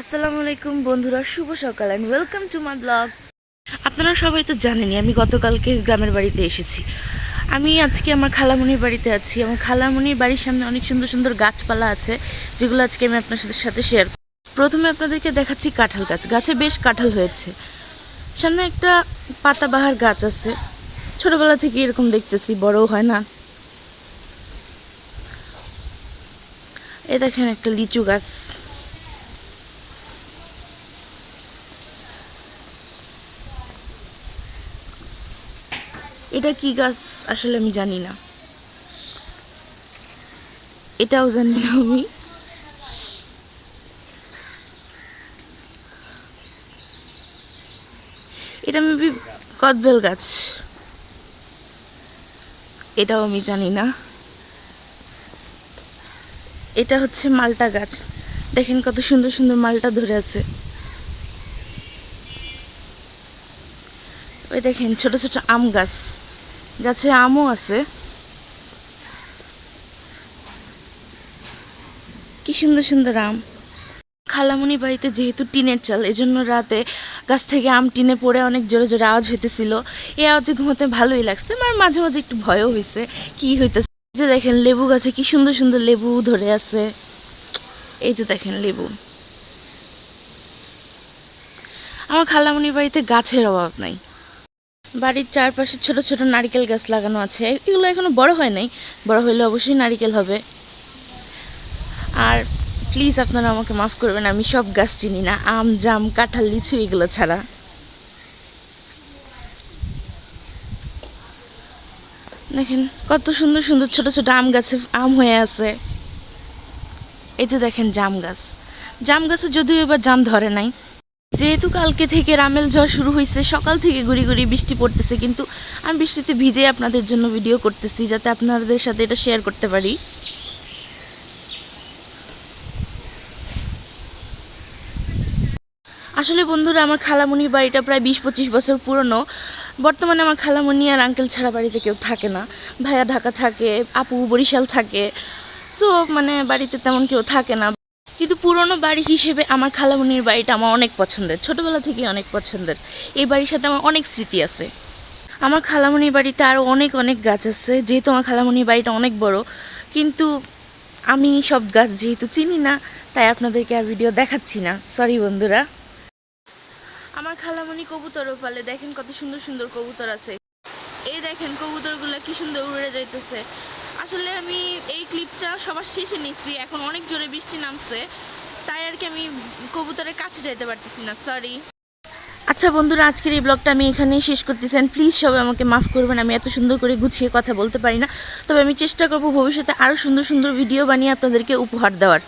আসসালামু আলাইকুম বন্ধুরা, শুভ সকাল and welcome to my blog আপনারা সবাই তো জানেনই, আমি গতকালকে গ্রামের বাড়িতে এসেছি। আমি আজকে আমার খালামণির বাড়িতে আছি। আমার খালামণির বাড়ির সামনে অনেক সুন্দর সুন্দর গাছপালা আছে, যেগুলো আজকে আমি আপনার সাথে শেয়ার প্রথমে আপনাদেরকে দেখাচ্ছি কাঁঠাল গাছ। গাছে বেশ কাঁঠাল হয়েছে। সামনে একটা পাতাবাহার গাছ আছে। ছোটবেলা থেকে এরকম দেখতেছি, বড়ও হয় না। এ দেখেন একটা লিচু গাছ। এটা কি গাছ আসলে আমি জানি না। এটাও জানি না আমি। এটা মেবি কদবেল গাছ। এটাও আমি জানি না। এটা হচ্ছে মালটা গাছ। দেখেন কত সুন্দর সুন্দর মালটা ধরে আছে। ওই দেখেন, ছোট ছোট আম গাছ। গাছে আমও আছে। কি সুন্দর সুন্দর আম। খালামণি বাড়িতে যেহেতু টিনের চাল, এজন্য রাতে গাছ থেকে আম টিনে পড়ে অনেক জোরে জোরে আওয়াজ হইতেছিল। এই আওয়াজে ঘুমাতে ভালোই লাগছে, আমার মাঝে মাঝে একটু ভয়ও হয়েছে কি হইতেছে। এই যে দেখেন, লেবু গাছে কি সুন্দর সুন্দর লেবু ধরে আছে। এই যে দেখেন, লেবু। আমার খালামণির বাড়িতে গাছের অভাব নাই। বাড়ির চারপাশে ছোট ছোট নারিকেল গাছ লাগানো আছে। এগুলো এখনও বড় হয় নাই। বড় হলে অবশ্যই নারকেল হবে। আর প্লিজ আপনারা আমাকে মাফ করবেন, আমি সব গাছ চিনি না। আম, জাম, কাঁঠাল, লিচু, এগুলো ছাড়া। দেখেন, কত সুন্দর সুন্দর ছোট ছোট আম গাছে, আম হয়ে আছে। এই যে দেখেন জাম গাছ। জাম গাছে যদিও এবার জাম ধরে নাই। যেহেতু কালকে থেকে রামেল ঝড় শুরু হয়েছে সকাল থেকে গুড়ি গুড়ি বৃষ্টি পড়তেছে, কিন্তু আমি বৃষ্টিতে ভিজে আপনাদের জন্য ভিডিও করতেছি যাতে আপনাদের সাথে এটা শেয়ার করতে পারি। আসলে বন্ধুরা, আমার খালামণির বাড়িটা প্রায় বিশ পঁচিশ বছর পুরনো। বর্তমানে আমার খালামণি আর আঙ্কেল ছাড়া বাড়িতে কেউ থাকে না। ভাইয়া ঢাকা থাকে, আপু বরিশাল থাকে। সো মানে বাড়িতে তেমন কেউ থাকে না। কিন্তু পুরনো বাড়ি হিসেবে আমার খালামণির বাড়িটা আমার অনেক পছন্দের। ছোটবেলা থেকেই অনেক পছন্দের। এই বাড়ির সাথে আমার অনেক স্মৃতি আছে। আমার খালামণির বাড়িতে আরও অনেক অনেক গাছ আছে। যেহেতু আমার খালামণির বাড়িটা অনেক বড়, কিন্তু আমি সব গাছ যেহেতু চিনি না, তাই আপনাদেরকে আর ভিডিও দেখাচ্ছি না। সরি বন্ধুরা। আমার খালামণি কবুতরও পালে দেখেন কত সুন্দর সুন্দর কবুতর আছে। এই দেখেন কবুতরগুলো কি সুন্দর উড়ে যাইতেছে। আসলে আমি এই ক্লিপটা সবার শেষে নিচ্ছি এখন অনেক জোরে বৃষ্টি নামছে। তাই আর কি আমি কবুতরের কাছে যাইতে পারতেছি না সরি আচ্ছা বন্ধুরা, আজকের এই ব্লগটা আমি এখানেই শেষ করতেছেন প্লিজ সবাই আমাকে মাফ করবেন, আমি এত সুন্দর করে গুছিয়ে কথা বলতে পারি না। তবে আমি চেষ্টা করব ভবিষ্যতে আরও সুন্দর সুন্দর ভিডিও বানিয়ে আপনাদেরকে উপহার দেওয়ার।